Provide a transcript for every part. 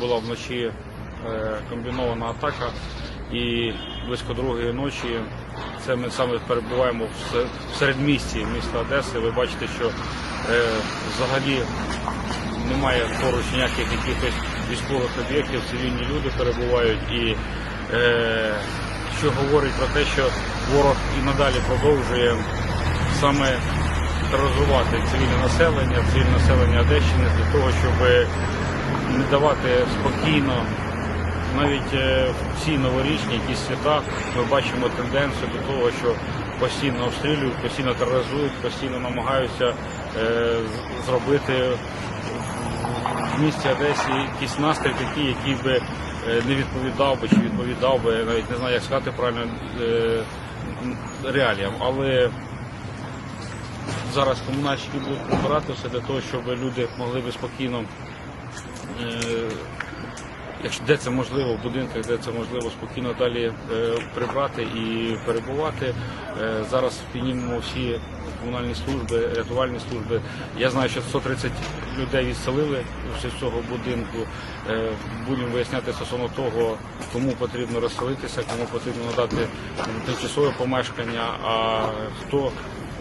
була вночі е, комбінована атака, і близько другої ночі це ми саме перебуваємо в середмісті міста Одеси. Ви бачите, що е, взагалі немає поруч ніяких якихось військових об'єктів, цивільні люди перебувають і е, що говорить про те, що ворог і надалі продовжує саме тероризувати цивільне населення, цивільне населення Одещини для того, щоб не давати спокійно. Навіть е, в ці новорічні якісь свята ми бачимо тенденцію до того, що постійно обстрілюють, постійно тероризують, постійно намагаються е, зробити в місті Одесі якийсь настрій такий, який би е, не відповідав би чи відповідав би, навіть не знаю, як сказати правильно реаліям. Але зараз комунальщики будуть прибирати все для того, щоб люди могли би спокійно, якщо де це можливо, в будинках, де це можливо, спокійно далі е, прибрати і перебувати. Е, Зараз піднімемо всі комунальні служби, рятувальні служби. Я знаю, що 130 людей відселили з цього будинку. Е, Будемо виясняти стосовно того, кому потрібно розселитися, кому потрібно надати тимчасове помешкання, а хто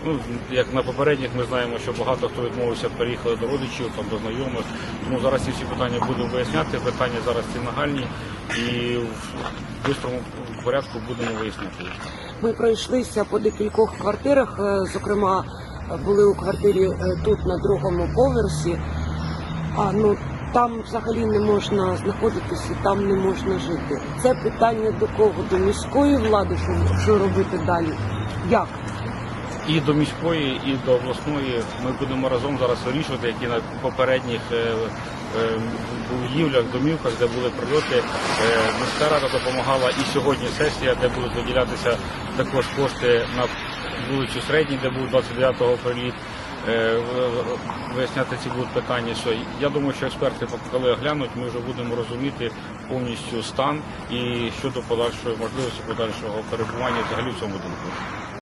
Ну, як на попередніх ми знаємо, що багато хто відмовився, переїхали до родичів, там, до знайомих. Тому зараз ці всі питання будемо виясняти. Питання зараз ці нагальні і в швидкому порядку будемо виясняти. Ми пройшлися по декількох квартирах. е, Зокрема, були у квартирі е, тут на другому поверсі. А ну там взагалі не можна знаходитися, там не можна жити. Це питання до кого? До міської влади, що, що робити далі? Як? І до міської, і до обласної ми будемо разом зараз вирішувати, які на попередніх е, е, будівлях, домівках, де були прильоти. Е, Міська рада допомагала і сьогодні сесія, де будуть виділятися також кошти на вулицю Середній, де був 29-го приліт. Виясняти ці будуть питання. Що я думаю, що експерти, коли оглянуть, ми вже будемо розуміти повністю стан і щодо подальшої можливості подальшого перебування взагалі в цьому будинку.